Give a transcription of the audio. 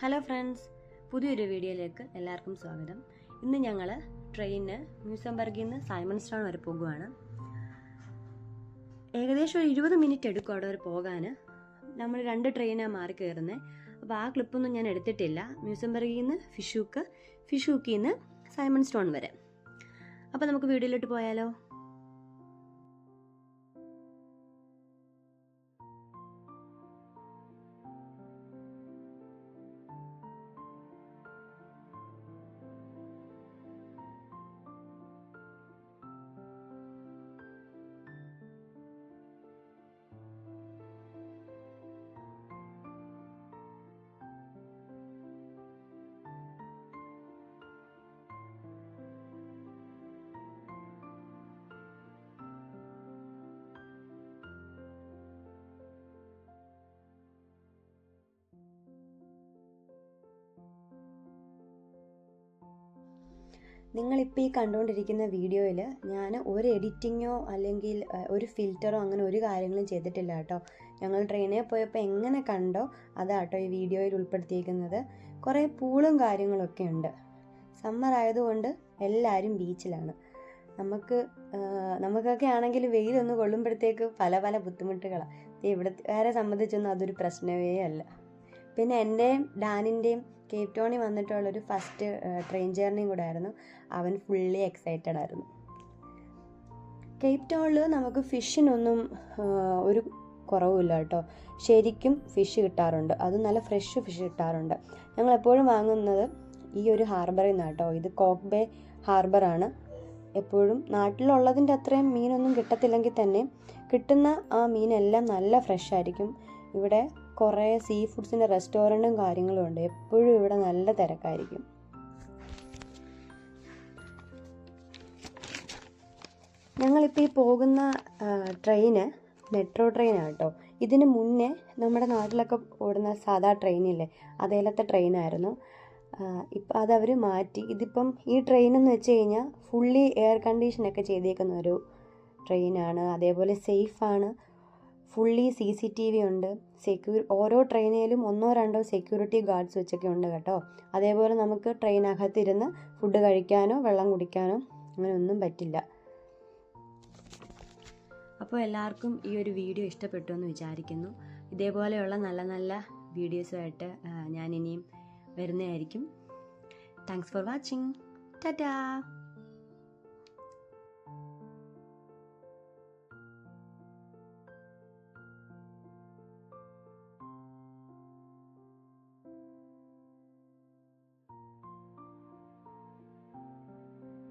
Hello friends പുതിയൊരു വീഡിയോയിലേക്ക് എല്ലാവർക്കും സ്വാഗതം. ഇന്ന് ഞങ്ങൾ ട്രെയിനിന് മ്യൂസംബർഗിൽ നിന്ന് സൈമൺ സ്റ്റോൺ വരെ പോകുവാണ്. ഏകദേശം ഒരു ഇരുപത് മിനിറ്റ് എടുക്കും അവിടെ വരെ പോകാൻ നമ്മൾ രണ്ട് ട്രെയിനാണ് മാറി കയറുന്നത് അപ്പോൾ ആ ക്ലിപ്പൊന്നും ഞാൻ എടുത്തിട്ടില്ല. മ്യൂസംബർഗിൽ നിന്ന് ഫിഷൂക്ക് ഫിഷൂക്കിൽ നിന്ന് സൈമൺ സ്റ്റോൺ വരെ. അപ്പോൾ നമുക്ക് വീഡിയോയിലോട്ട് പോയാലോ? നിങ്ങളിപ്പോൾ ഈ കണ്ടുകൊണ്ടിരിക്കുന്ന വീഡിയോയിൽ ഞാൻ ഒരു എഡിറ്റിങ്ങോ അല്ലെങ്കിൽ ഒരു ഫിൽറ്ററോ അങ്ങനെ ഒരു കാര്യങ്ങളും ചെയ്തിട്ടില്ല കേട്ടോ. ഞങ്ങൾ ട്രെയിനിൽ പോയപ്പോൾ എങ്ങനെ കണ്ടോ അതാട്ടോ ഈ വീഡിയോയിൽ ഉൾപ്പെടുത്തിയിരിക്കുന്നത്. കുറേ പൂളും കാര്യങ്ങളൊക്കെ ഉണ്ട്. സമ്മർ ആയതുകൊണ്ട് എല്ലാവരും ബീച്ചിലാണ് നമുക്ക് നമുക്കൊക്കെ ആണെങ്കിൽ വെയിലൊന്ന് കൊള്ളുമ്പോഴത്തേക്ക് പല പല ബുദ്ധിമുട്ടുകളാണ് ഇവിടെ വേറെ സംബന്ധിച്ചൊന്നും അതൊരു പ്രശ്നമേ അല്ല. പിന്നെ എന്റെയും ഡാനിന്റെയും കേപ്പ് ടൗണിൽ വന്നിട്ടുള്ളൊരു ഫസ്റ്റ് ട്രെയിൻ ജേർണിയും കൂടെ ആയിരുന്നു അവൻ ഫുള്ളി എക്സൈറ്റഡ് ആയിരുന്നു. കേപ് ടൗണിൽ നമുക്ക് ഫിഷിനൊന്നും ഒരു കുറവുമില്ല കേട്ടോ. ശരിക്കും ഫിഷ് കിട്ടാറുണ്ട്. അത് നല്ല ഫ്രഷ് ഫിഷ് കിട്ടാറുണ്ട്. ഞങ്ങൾ എപ്പോഴും വാങ്ങുന്നത് ഈ ഒരു ഹാർബറിൽ നിന്നാണ് കേട്ടോ. ഇത് കോക്ക് ബേ ഹാർബറാണ് എപ്പോഴും നാട്ടിലുള്ളതിന്റെ അത്രയും മീനൊന്നും കിട്ടത്തില്ലെങ്കിൽ തന്നെ കിട്ടുന്ന ആ മീനെല്ലാം നല്ല ഫ്രഷ് ആയിരിക്കും. ഇവിടെ കുറേ സീ ഫുഡ്സിന്റെ റെസ്റ്റോറന്റും കാര്യങ്ങളും ഉണ്ട്. എപ്പോഴും ഇവിടെ നല്ല തിരക്കായിരിക്കും. ഞങ്ങളിപ്പോൾ ഈ പോകുന്ന ട്രെയിന് മെട്രോ ട്രെയിനാണ് കേട്ടോ. ഇതിന് മുന്നേ നമ്മുടെ നാട്ടിലൊക്കെ ഓടുന്ന സാധാ ട്രെയിനില്ലേ അതേലത്തെ ട്രെയിനായിരുന്നു. ഇപ്പം അതവർ മാറ്റി. ഇതിപ്പം ഈ ട്രെയിനെന്ന് വെച്ച് കഴിഞ്ഞാൽ ഫുള്ളി എയർ കണ്ടീഷനൊക്കെ ചെയ്തേക്കുന്ന ഒരു ട്രെയിനാണ്. അതേപോലെ സേഫാണ്. Fully C C T V ഉണ്ട്. സെക്യൂർ ഓരോ ട്രെയിനിലും ഒന്നോ രണ്ടോ സെക്യൂരിറ്റി ഗാർഡ്സ് വെച്ചൊക്കെ ഉണ്ട് കേട്ടോ. അതേപോലെ നമുക്ക് ട്രെയിനകത്തിരുന്ന് ഫുഡ് കഴിക്കാനോ വെള്ളം കുടിക്കാനോ അങ്ങനെ ഒന്നും പറ്റില്ല. അപ്പോൾ എല്ലാവർക്കും ഈ ഒരു വീഡിയോ ഇഷ്ടപ്പെട്ടു എന്ന് വിചാരിക്കുന്നു. ഇതേപോലെയുള്ള നല്ല നല്ല വീഡിയോസുമായിട്ട് ഞാൻ ഇനിയും വരുന്നതായിരിക്കും. Thanks for watching Tata